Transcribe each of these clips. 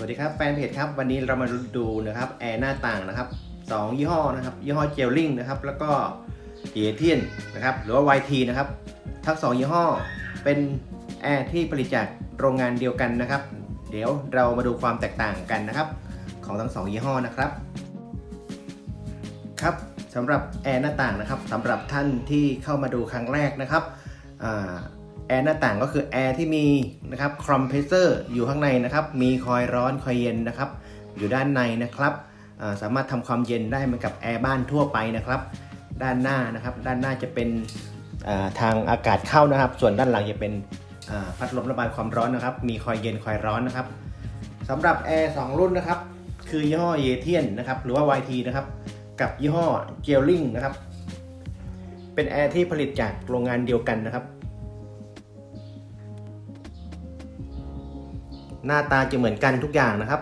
วัสดีครับแฟนเพจครับวันนี้เรามาดูนะครับแอร์หน้าต่างนะครับสองยี่ห้อนะครับยี่ห้อเจลลิงนะครับแล้วก็เอเทียนนะครับหรือว่า YT นะครับทั้งสองยี่ห้อเป็นแอร์ที่ผลิตจากโรงงานเดียวกันนะครับ เดี๋ยวเรามาดูความแตกต่างกันนะครับ ของทั้งสองยี่ห้อนะครับครับสำหรับแอร์หน้าต่างนะครับสำหรับท่านที่เข้ามาดูครั้งแรกนะครับ แอร์หน้าต่างก็คือแอร์ที่มีนะครับคอมเพรสเซอร์อยู่ข้างในนะครับ มีคอยร้อนคอยเย็นนะครับ อยู่ด้านในนะครับสามารถทำความเย็นได้เหมือนกับแอร์บ้านทั่วไปนะครับ ด้านหน้านะครับ ด้านหน้าจะเป็นทางอากาศเข้านะครับ ส่วนด้านหลังจะเป็นพัดลมระบายความร้อนนะครับ มีคอยเย็นคอยร้อนนะครับสำหรับแอร์สองรุ่นนะครับ คือยี่ห้อเยเทียนนะครับ หรือว่า YT นะครับ กับยี่ห้อเจลลิงนะครับ เป็นแอร์ที่ผลิตจากโรงงานเดียวกันนะครับ หน้าตาจะเหมือนกันทุกอย่างนะครับ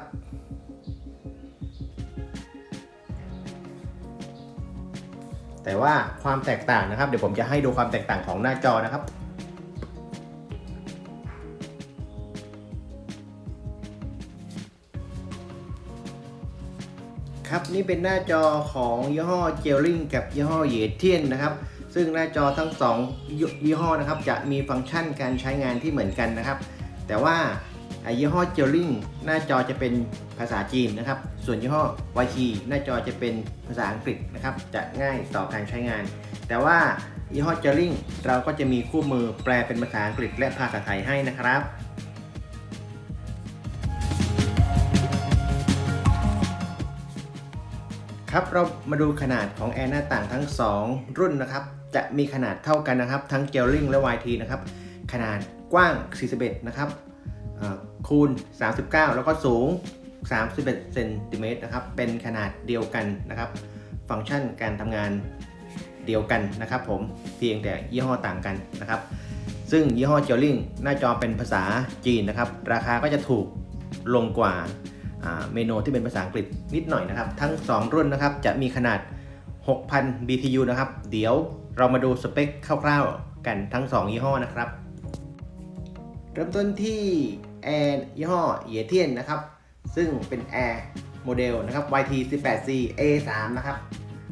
แต่ว่าความแตกต่างนะครับ เดี๋ยวผมจะให้ดูความแตกต่างของหน้าจอนะครับครับนี่เป็นหน้าจอของยี่ห้อเจลลิงกับยี่ห้อเยเทียนนะครับ ซึ่งหน้าจอทั้งสองยี่ห้อนะครับจะมีฟังก์ชันการใช้งานที่เหมือนกันนะครับ แต่ว่า ยี่ห้อเจลลิงหน้าจอจะเป็นภาษาจีนนะครับ ส่วนยี่ห้อ YT หน้าจอจะเป็นภาษาอังกฤษนะครับ จะง่ายต่อการใช้งาน แต่ว่ายี่ห้อเจลลิงเราก็จะมีคู่มือแปลเป็นภาษาอังกฤษและภาษาไทยให้นะครับครับเรามาดูขนาดของแอร์หน้าต่างทั้ง 2 รุ่นนะครับ จะมีขนาดเท่ากันนะครับ ทั้งเจลลิงและ YT นะครับ ขนาดกว้าง 41 นะครับ คูณ 39 แล้วก็สูง 31เซนติเมตรนะครับ เป็นขนาดเดียวกันนะครับ ฟังก์ชันการทำงานเดียวกันนะครับ ผม เพียงแต่ยี่ห้อต่างกันนะครับ ซึ่งยี่ห้อเจลลิงหน้าจอเป็นภาษาจีนนะครับ ราคาก็จะถูกลงกว่าเมนูที่เป็นภาษาอังกฤษนิดหน่อยนะครับ ทั้ง 2 รุ่นนะครับ จะมีขนาด 6,000 BTU นะครับ เดี๋ยวเรามาดูสเปคคร่าวๆกันทั้ง 2 ยี่ห้อนะครับ เริ่มต้นที่ แอร์ยี่ห้อเยเทียนนะครับ ซึ่งเป็นแอร์โมเดลนะครับ YT 18C A3 นะครับ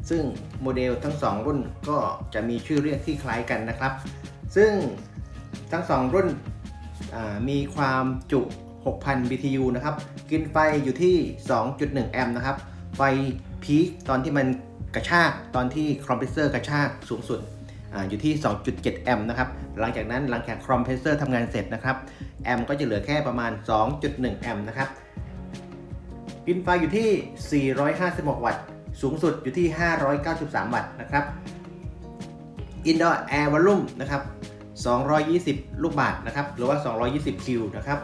ซึ่งโมเดลทั้ง 2 รุ่นก็จะมีชื่อเรียกที่คล้ายกันนะครับ ซึ่งทั้ง 2 รุ่นมีความจุ 6,000 BTU นะครับ กินไฟอยู่ที่ 2.1 แอมป์นะครับ ไฟพีคตอนที่มันกระชาก ตอนที่คอมเพรสเซอร์กระชากสูงสุด อยู่ที่ 2.7 แอมป์นะครับ หลังจากนั้นหลังจากคอมเพรสเซอร์ทำงานเสร็จนะครับ แอมป์ก็จะเหลือแค่ประมาณ 2.1 แอมป์นะครับกินไฟอยู่ที่ 456 วัตต์ สูงสุดอยู่ที่ 593 วัตต์นะครับ Indoor Air Volume นะครับ 220 ลูกบาศก์นะครับ หรือว่า 220 คิวนะครับ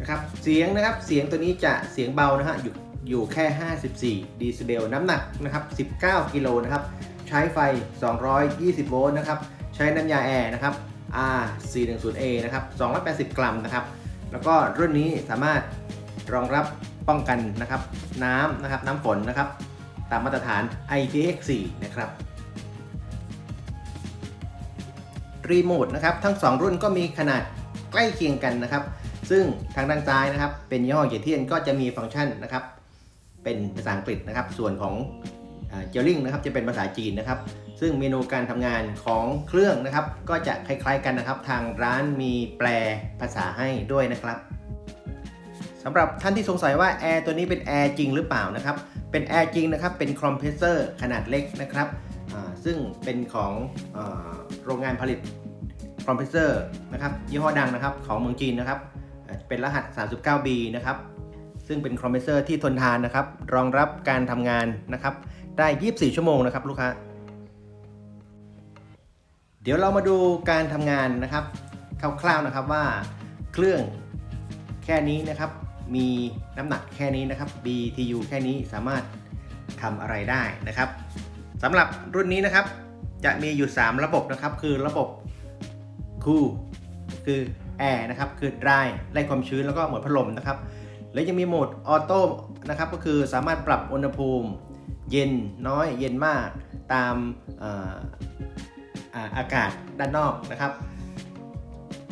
นะครับ เสียงนะครับ เสียงตัวนี้จะเสียงเบานะฮะ อยู่ อยู่แค่ 54 ดีซิเบลน้ำหนักนะครับ 19 กิโลนะครับ ใช้ไฟ 220 โวลต์นะครับ ใช้น้ำยาแอร์นะครับ R410A นะครับ 280 กรัมนะครับ แล้วก็รุ่นนี้สามารถรองรับป้องกันนะครับน้ำนะครับน้ำฝนนะครับ ตามมาตรฐาน IPX4 นะครับรีโมทนะครับทั้ง 2 รุ่นก็มีขนาดใกล้เคียงกันนะครับ ซึ่งทางด้านซ้ายนะครับ เป็นยี่ห้อเยเทียนก็จะมีฟังก์ชันนะครับ เป็นภาษาอังกฤษนะครับ ส่วนของเจลลิงนะครับจะเป็นภาษาจีนนะครับ ซึ่งเมนูการทำงานของเครื่องนะครับ ก็จะคล้ายๆกันนะครับ ทางร้านมีแปลภาษาให้ด้วยนะครับสำหรับท่านที่สงสัยว่าแอร์ตัวนี้เป็นแอร์จริงหรือเปล่านะครับ เป็นแอร์จริงนะครับ เป็นคอมเพรสเซอร์ขนาดเล็กนะครับ ซึ่งเป็นของอโรงงานผลิตคอมเพรสเซอร์นะครับยี่ห้อดังนะครับของเมืองจีนนะครับ เป็นรหัส 39B นะครับ ซึ่งเป็นคอมเพรสเซอร์ที่ทนทานนะครับ รองรับการทำงานนะครับ ได้ 24 ชั่วโมงนะครับลูกค้า เดี๋ยวเรามาดูการทำงานนะครับคร่าวๆนะครับว่าเครื่องแค่นี้นะครับ มีน้ำหนักแค่นี้นะครับ BTU แค่นี้สามารถทำอะไรได้นะครับสำหรับรุ่นนี้นะครับ จะมีอยู่ 3 ระบบนะครับ คือระบบ Cool คือแอร์นะครับ คือ dry ไล่ความชื้นแล้วก็หมดพัดลมนะครับ แล้วยังมีโหมดออโต้นะครับก็คือสามารถปรับอุณหภูมิ เย็นน้อยเย็นมากตามอากาศด้านนอกนะครับ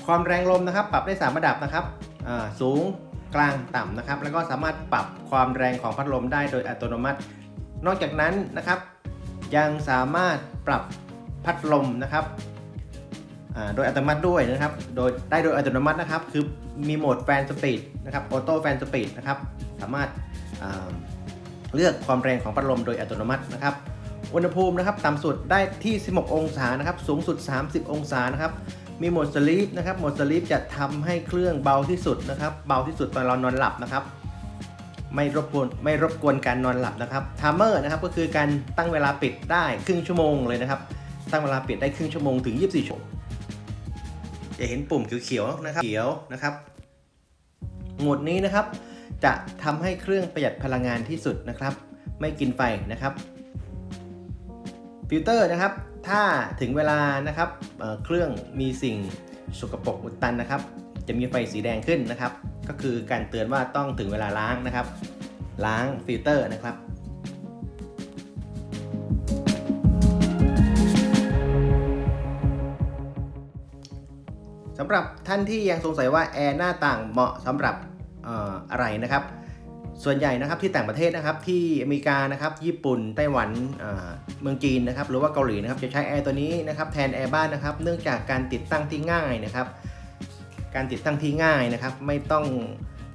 ความแรงลมนะครับ ปรับได้ 3 ระดับนะครับสูงกลางต่ำนะครับ แล้วก็สามารถปรับความแรงของพัดลมได้โดยอัตโนมัติ นอกจากนั้นนะครับ ยังสามารถปรับพัดลมนะครับโดยอัตโนมัติด้วยนะครับ โดยได้โดยอัตโนมัตินะครับ คือ มีโหมดแฟนสปีดนะครับออโต้แฟนสปีดนะครับสามารถเลือกความแรงของพัดลมโดยอัตโนมัตินะครับอุณหภูมินะครับต่ำสุดได้ที่ 16 องศานะครับสูงสุด 30 องศานะครับมีโหมดสลีปนะครับโหมดสลีปจะทำให้เครื่องเบาที่สุดนะครับเบาที่สุดตอนเรานอนหลับนะครับไม่รบกวนไม่รบกวนการนอนหลับนะครับไทม์เมอร์นะครับก็คือการตั้งเวลาปิดได้ครึ่งชั่วโมงเลยนะครับตั้งเวลาปิดได้ครึ่งชั่วโมงถึง 24 ชั่วโมง จะเห็นปุ่มเขียวๆนะครับเขียวนะครับโหมดนี้นะครับ จะทำให้เครื่องประหยัดพลังงานที่สุดนะครับ ไม่กินไฟนะครับฟิลเตอร์นะครับ ถ้าถึงเวลานะครับเเครื่องมีสิ่งสกปรกอุดตันนะครับ จะมีไฟสีแดงขึ้นนะครับ ก็คือการเตือนว่าต้องถึงเวลาล้างนะครับ ล้างฟิลเตอร์นะครับำหรับท่านที่ยังสงสัยว่าแอร์หน้าต่างเหมาะสำหรับอออะไรนะครับ ส่วนใหญ่นะครับที่ต่างประเทศนะครับที่อเมริกานะครับญี่ปุ่นไต้หวันเมืองจีนนะครับหรือว่าเกาหลีนะครับจะใช้แอร์ตัวนี้นะครับแทนแอร์บ้านนะครับเนื่องจากการติดตั้งที่ง่ายนะครับ การติดตั้งที่ง่ายนะครับไม่ต้อง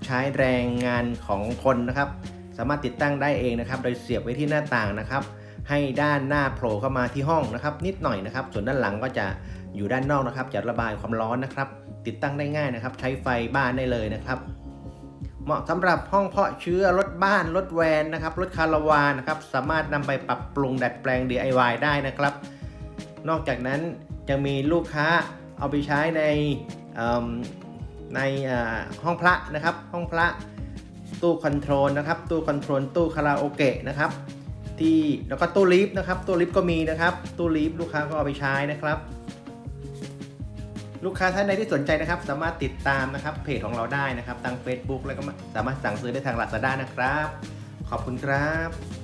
ใช้แรงงานของคนนะครับสามารถติดตั้งได้เองนะครับ โดยเสียบไว้ที่หน้าต่างนะครับ ให้ด้านหน้าโผล่เข้ามาที่ห้องนะครับ นิดหน่อยนะครับ ส่วนด้านหลังก็จะอยู่ด้านนอกนะครับจะระบายความร้อนนะครับ ติดตั้งได้ง่ายนะครับ ใช้ไฟบ้านได้เลยนะครับ เหมาะสำหรับห้องเพาะเชื้อรถบ้านรถแวนนะครับรถคาราวานนะครับสามารถนำไปปรับปรุงดัดแปลง DIY ได้นะครับ นอกจากนั้นยังมีลูกค้าเอาไปใช้ในในห้องพระนะครับ ห้องพระตู้คอนโทรลนะครับตู้คอนโทรลตู้คาราโอเกะนะครับที่แล้วก็ตู้ลิฟต์นะครับตู้ลิฟต์ก็มีนะครับตู้ลิฟต์ลูกค้าก็เอาไปใช้นะครับ ลูกค้าท่านใดที่สนใจนะครับ สามารถติดตามนะครับเพจของเราได้นะครับทาง Facebook แล้วก็สามารถสั่งซื้อได้ทาง Lazada นะครับ ขอบคุณครับ